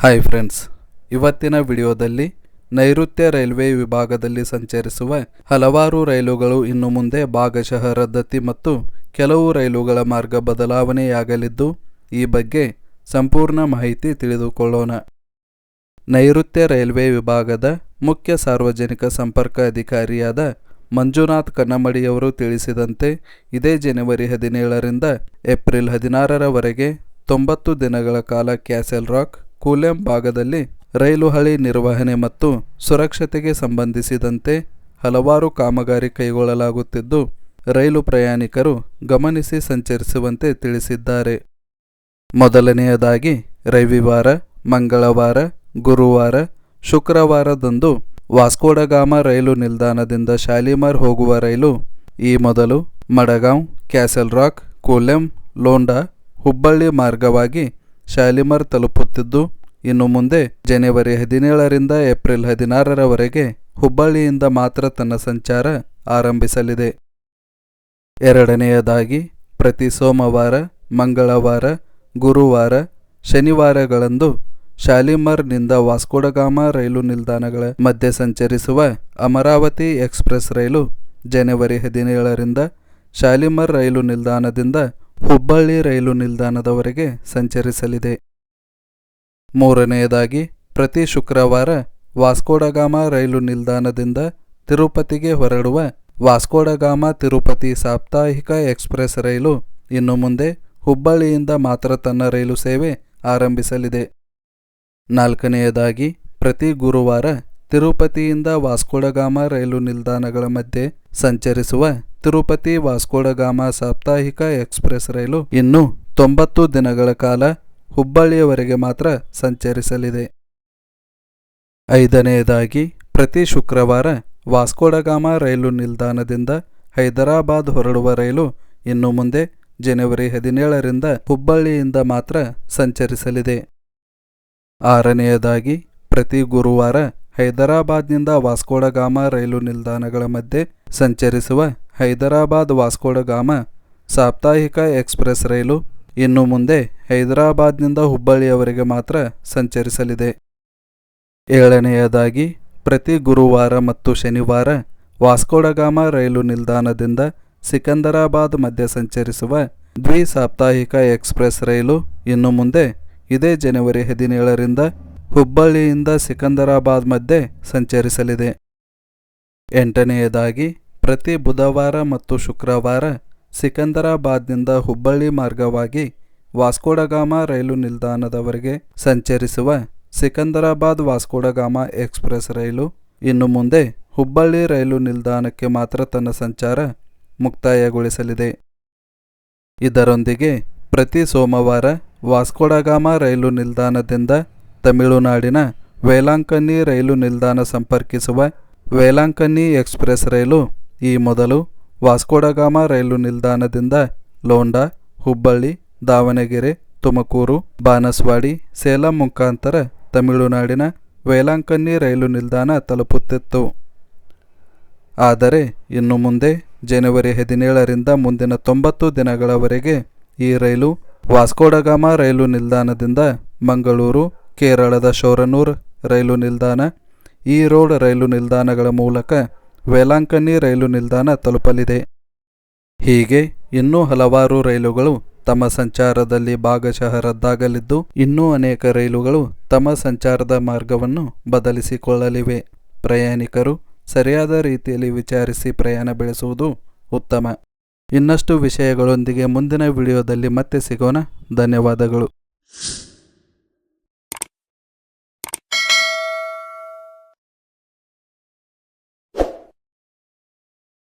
Hi friends ಇವತ್ತಿನ ವಿಡಿಯೋದಲ್ಲಿ ನೈಋತ್ಯ ರೈಲ್ವೆ ವಿಭಾಗದಲ್ಲಿ ಸಂಚರಿಸುವ ಹಲವಾರು ರೈಲುಗಳು ಇನ್ನು ಮುಂದೆ ಭಾಗಶಃ ರದ್ದತಿ ಮತ್ತು ಕೆಲವು ರೈಲುಗಳ ಮಾರ್ಗ ಬದಲಾವಣೆಯಾಗಲಿದ್ದು, ಈ ಬಗ್ಗೆ ಸಂಪೂರ್ಣ ಮಾಹಿತಿ ತಿಳಿದುಕೊಳ್ಳೋಣ. ನೈಋತ್ಯ ರೈಲ್ವೆ ವಿಭಾಗದ ಮುಖ್ಯ ಸಾರ್ವಜನಿಕ ಸಂಪರ್ಕ ಅಧಿಕಾರಿಯಾದ ಮಂಜುನಾಥ್ ಕನ್ನಮಡಿಯವರು ತಿಳಿಸಿದಂತೆ, ಇದೇ ಜನವರಿ ಹದಿನೇಳರಿಂದ ಏಪ್ರಿಲ್ ಹದಿನಾರರವರೆಗೆ ತೊಂಬತ್ತು ದಿನಗಳ ಕಾಲ ಕ್ಯಾಸೆಲ್ ರಾಕ್ ಕೂಲೆಂ ಭಾಗದಲ್ಲಿ ರೈಲು ಹಳಿ ನಿರ್ವಹಣೆ ಮತ್ತು ಸುರಕ್ಷತೆಗೆ ಸಂಬಂಧಿಸಿದಂತೆ ಹಲವಾರು ಕಾಮಗಾರಿ ಕೈಗೊಳ್ಳಲಾಗುತ್ತಿದ್ದು, ರೈಲು ಪ್ರಯಾಣಿಕರು ಗಮನಿಸಿ ಸಂಚರಿಸುವಂತೆ ತಿಳಿಸಿದ್ದಾರೆ. ಮೊದಲನೆಯದಾಗಿ, ರವಿವಾರ, ಮಂಗಳವಾರ, ಗುರುವಾರ, ಶುಕ್ರವಾರದಂದು ವಾಸ್ಕೋಡಗಾಮ ರೈಲು ನಿಲ್ದಾಣದಿಂದ ಶಾಲಿಮಾರ್ ಹೋಗುವ ರೈಲು, ಈ ಮೊದಲು ಮಡಗಾಂವ್, ಕ್ಯಾಸಲ್ ರಾಕ್, ಕೋಲೆಂ, ಲೋಂಡಾ, ಹುಬ್ಬಳ್ಳಿ ಮಾರ್ಗವಾಗಿ ಶಾಲಿಮಾರ್ ತಲುಪುತ್ತಿದ್ದು ಇನ್ನು ಮುಂದೆ ಜನವರಿ ಹದಿನೇಳರಿಂದ ಏಪ್ರಿಲ್ ಹದಿನಾರರವರೆಗೆ ಹುಬ್ಬಳ್ಳಿಯಿಂದ ಮಾತ್ರ ತನ್ನ ಸಂಚಾರ ಆರಂಭಿಸಲಿದೆ. ಎರಡನೆಯದಾಗಿ, ಪ್ರತಿ ಸೋಮವಾರ, ಮಂಗಳವಾರ, ಗುರುವಾರ, ಶನಿವಾರಗಳಂದು ಶಾಲಿಮರ್ನಿಂದ ವಾಸ್ಕೋಡಗಾಮ ರೈಲು ನಿಲ್ದಾಣಗಳ ಮಧ್ಯೆ ಸಂಚರಿಸುವ ಅಮರಾವತಿ ಎಕ್ಸ್ಪ್ರೆಸ್ ರೈಲು ಜನವರಿ ಹದಿನೇಳರಿಂದ ಶಾಲಿಮರ್ ರೈಲು ನಿಲ್ದಾಣದಿಂದ ಹುಬ್ಬಳ್ಳಿ ರೈಲು ನಿಲ್ದಾಣದವರೆಗೆ ಸಂಚರಿಸಲಿದೆ. ಮೂರನೆಯದಾಗಿ, ಪ್ರತಿ ಶುಕ್ರವಾರ ವಾಸ್ಕೋಡಗಾಮ ರೈಲು ನಿಲ್ದಾಣದಿಂದ ತಿರುಪತಿಗೆ ಹೊರಡುವ ವಾಸ್ಕೋಡಗಾಮ ತಿರುಪತಿ ಸಾಪ್ತಾಹಿಕ ಎಕ್ಸ್ಪ್ರೆಸ್ ರೈಲು ಇನ್ನು ಮುಂದೆ ಹುಬ್ಬಳ್ಳಿಯಿಂದ ಮಾತ್ರ ತನ್ನ ರೈಲು ಸೇವೆ ಆರಂಭಿಸಲಿದೆ. ನಾಲ್ಕನೆಯದಾಗಿ, ಪ್ರತಿ ಗುರುವಾರ ತಿರುಪತಿಯಿಂದ ವಾಸ್ಕೋಡಗಾಮ ರೈಲು ನಿಲ್ದಾಣಗಳ ಮಧ್ಯೆ ಸಂಚರಿಸುವ ತಿರುಪತಿ ವಾಸ್ಕೋಡಗಾಮ ಸಾಪ್ತಾಹಿಕ ಎಕ್ಸ್ಪ್ರೆಸ್ ರೈಲು ಇನ್ನು ತೊಂಬತ್ತು ದಿನಗಳ ಕಾಲ ಹುಬ್ಬಳ್ಳಿಯವರೆಗೆ ಮಾತ್ರ ಸಂಚರಿಸಲಿದೆ. ಐದನೆಯದಾಗಿ, ಪ್ರತಿ ಶುಕ್ರವಾರ ವಾಸ್ಕೋಡಗಾಮ ರೈಲು ನಿಲ್ದಾಣದಿಂದ ಹೈದರಾಬಾದ್ ಹೊರಡುವ ರೈಲು ಇನ್ನು ಮುಂದೆ ಜನವರಿ ಹದಿನೇಳರಿಂದ ಹುಬ್ಬಳ್ಳಿಯಿಂದ ಮಾತ್ರ ಸಂಚರಿಸಲಿದೆ. ಆರನೆಯದಾಗಿ, ಪ್ರತಿ ಗುರುವಾರ ಹೈದರಾಬಾದ್ನಿಂದ ವಾಸ್ಕೋಡಗಾಮ ರೈಲು ನಿಲ್ದಾಣಗಳ ಮಧ್ಯೆ ಸಂಚರಿಸುವ ಹೈದರಾಬಾದ್ ವಾಸ್ಕೋಡಗಾಮ ಸಾಪ್ತಾಹಿಕ ಎಕ್ಸ್ಪ್ರೆಸ್ ರೈಲು ಇನ್ನು ಮುಂದೆ ಹೈದರಾಬಾದ್ನಿಂದ ಹುಬ್ಬಳ್ಳಿಯವರೆಗೆ ಮಾತ್ರ ಸಂಚರಿಸಲಿದೆ. ಏಳನೆಯದಾಗಿ, ಪ್ರತಿ ಗುರುವಾರ ಮತ್ತು ಶನಿವಾರ ವಾಸ್ಕೋಡಗಾಮ ರೈಲು ನಿಲ್ದಾಣದಿಂದ ಸಿಕಂದರಾಬಾದ್ ಮಧ್ಯೆ ಸಂಚರಿಸುವ ದ್ವಿ ಸಾಪ್ತಾಹಿಕ ಎಕ್ಸ್ಪ್ರೆಸ್ ರೈಲು ಇನ್ನು ಮುಂದೆ ಇದೇ ಜನವರಿ ಹದಿನೇಳರಿಂದ ಹುಬ್ಬಳ್ಳಿಯಿಂದ ಸಿಕಂದರಾಬಾದ್ ಮಧ್ಯೆ ಸಂಚರಿಸಲಿದೆ. ಎಂಟನೆಯದಾಗಿ, ಪ್ರತಿ ಬುಧವಾರ ಮತ್ತು ಶುಕ್ರವಾರ ಸಿಕಂದರಾಬಾದ್ನಿಂದ ಹುಬ್ಬಳ್ಳಿ ಮಾರ್ಗವಾಗಿ ವಾಸ್ಕೋಡಗಾಮ ರೈಲು ನಿಲ್ದಾಣದವರೆಗೆ ಸಂಚರಿಸುವ ಸಿಕಂದರಾಬಾದ್ ವಾಸ್ಕೋಡಗಾಮ ಎಕ್ಸ್ಪ್ರೆಸ್ ರೈಲು. ಇನ್ನು ಮುಂದೆ ಹುಬ್ಬಳ್ಳಿ ರೈಲು ನಿಲ್ದಾಣಕ್ಕೆ ಮಾತ್ರ ತನ್ನ ಸಂಚಾರ ಮುಕ್ತಾಯಗೊಳಿಸಲಿದೆ. ಇದರೊಂದಿಗೆ ಪ್ರತಿ ಸೋಮವಾರ ವಾಸ್ಕೋಡಗಾಮ ರೈಲು ನಿಲ್ದಾಣದಿಂದ ತಮಿಳುನಾಡಿನ ವೇಲಾಂಕನ್ನಿ ರೈಲು ನಿಲ್ದಾಣ ಸಂಪರ್ಕಿಸುವ ವೇಲಾಂಕನ್ನಿ ಎಕ್ಸ್ಪ್ರೆಸ್ ರೈಲು ಈ ಮೊದಲು ವಾಸ್ಕೋಡಗಾಮ ರೈಲು ನಿಲ್ದಾಣದಿಂದ ಲೋಂಡಾ, ಹುಬ್ಬಳ್ಳಿ, ದಾವಣಗೆರೆ, ತುಮಕೂರು, ಬಾನಸ್ವಾಡಿ, ಸೇಲಂ ಮುಖಾಂತರ ತಮಿಳುನಾಡಿನ ವೇಲಾಂಕನ್ನಿ ರೈಲು ನಿಲ್ದಾಣ ತಲುಪುತ್ತಿತ್ತು. ಆದರೆ ಇನ್ನು ಮುಂದೆ ಜನವರಿ ಹದಿನೇಳರಿಂದ ಮುಂದಿನ ತೊಂಬತ್ತು ದಿನಗಳವರೆಗೆ ಈ ರೈಲು ವಾಸ್ಕೋಡಗಾಮ ರೈಲು ನಿಲ್ದಾಣದಿಂದ ಮಂಗಳೂರು, ಕೇರಳದ ಶೋರನೂರ್ ರೈಲು ನಿಲ್ದಾಣ, ಈ ರೋಡ್ ರೈಲು ನಿಲ್ದಾಣಗಳ ಮೂಲಕ ವೇಲಾಂಕನ್ನಿ ರೈಲು ನಿಲ್ದಾಣ ತಲುಪಲಿದೆ. ಹೀಗೆ ಇನ್ನೂ ಹಲವಾರು ರೈಲುಗಳು ತಮ್ಮ ಸಂಚಾರದಲ್ಲಿ ಭಾಗಶಃ ರದ್ದಾಗಲಿದ್ದು, ಇನ್ನೂ ಅನೇಕ ರೈಲುಗಳು ತಮ್ಮ ಸಂಚಾರದ ಮಾರ್ಗವನ್ನು ಬದಲಿಸಿಕೊಳ್ಳಲಿವೆ. ಪ್ರಯಾಣಿಕರು ಸರಿಯಾದ ರೀತಿಯಲ್ಲಿ ವಿಚಾರಿಸಿ ಪ್ರಯಾಣ ಬೆಳೆಸುವುದು ಉತ್ತಮ. ಇನ್ನಷ್ಟು ವಿಷಯಗಳೊಂದಿಗೆ ಮುಂದಿನ ವಿಡಿಯೋದಲ್ಲಿ ಮತ್ತೆ ಸಿಗೋಣ. ಧನ್ಯವಾದಗಳು.